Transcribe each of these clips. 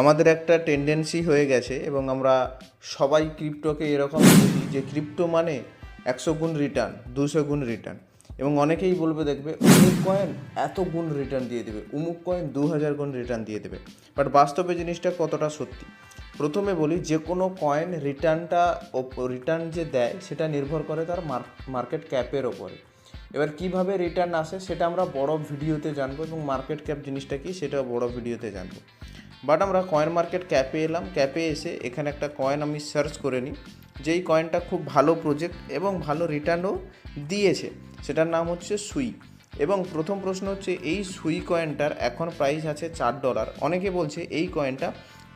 আমাদের একটা টেন্ডেন্সি হয়ে গেছে এবং আমরা সবাই ক্রিপ্টোকে এরকম বুঝি যে ক্রিপ্টো মানে একশো গুণ রিটার্ন দুশো গুণ রিটার্ন এবং অনেকেই বলবে, দেখবে, অমুক কয়েন এত গুণ রিটার্ন দিয়ে দেবে, অমুক কয়েন দু হাজার গুণ রিটার্ন দিয়ে দেবে। বাট বাস্তবে জিনিসটা কতটা সত্যি? প্রথমে বলি, যে কোনো কয়েন রিটার্নটা রিটার্ন যে দেয়, সেটা নির্ভর করে তার মার্কেট ক্যাপের ওপরে। এবার কীভাবে রিটার্ন আসে, সেটা আমরা বড় ভিডিওতে জানব এবং মার্কেট ক্যাপ জিনিসটা কি সেটাও বড় ভিডিওতে জানব। বাট আমরা কয়েন মার্কেট ক্যাপে এলাম ক্যাপে এসে এখানে একটা কয়েন আমি সার্চ করে নিই, যেই কয়েনটা খুব ভালো প্রজেক্ট এবং ভালো রিটার্নও দিয়েছে, সেটার নাম হচ্ছে সুই। এবং প্রথম প্রশ্ন হচ্ছে, এই সুই কয়েনটার এখন প্রাইস আছে চার ডলার অনেকে বলছে, এই কয়েনটা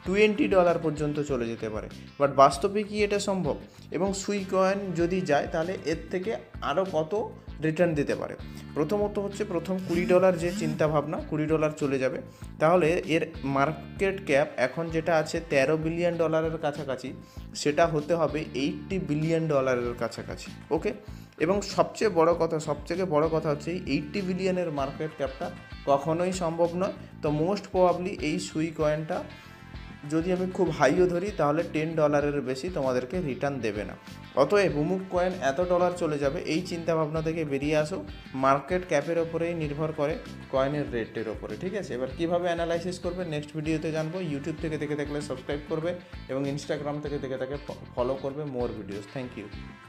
টোয়েন্টি ডলার পর্যন্ত চলে যেতে পারে। বাট বাস্তবে কি এটা সম্ভব? এবং সুই কয়েন যদি যায়, তাহলে এর থেকে আরও কত রিটার্ন দিতে পারে? প্রথমত হচ্ছে প্রথম কুড়ি ডলার যে চিন্তা ভাবনা কুড়ি ডলার চলে যাবে। তাহলে এর মার্কেট ক্যাপ এখন যেটা আছে তেরো বিলিয়ন ডলারের কাছাকাছি, সেটা হতে হবে এইটটি বিলিয়ন ডলারের কাছাকাছি ওকে এবং সবচেয়ে বড় কথা, সবথেকে বড় কথা হচ্ছে এই এইটটি বিলিয়নের মার্কেট ক্যাপটা কখনোই সম্ভব নয়। তো মোস্ট প্রবাবলি এই সুই কয়েনটা যদি আমি খুব হাইও ধরি, তাহলে টেন ডলারের বেশি তোমাদেরকে রিটার্ন দেবে না। অতএব উমুক কয়েন এত ডলার চলে যাবে, এই চিন্তা ভাবনা থেকে বেরিয়ে আসো। মার্কেট ক্যাপের ওপরেই নির্ভর করে কয়েনের রেটের ওপরে, ঠিক আছে? এবার কীভাবে অ্যানালাইসিস করবে নেক্সট ভিডিওতে জানব। ইউটিউব থেকে দেখে থাকলে সাবস্ক্রাইব করবে এবং ইনস্টাগ্রাম থেকে দেখে থাকে ফলো করবে মোর ভিডিওস থ্যাংক ইউ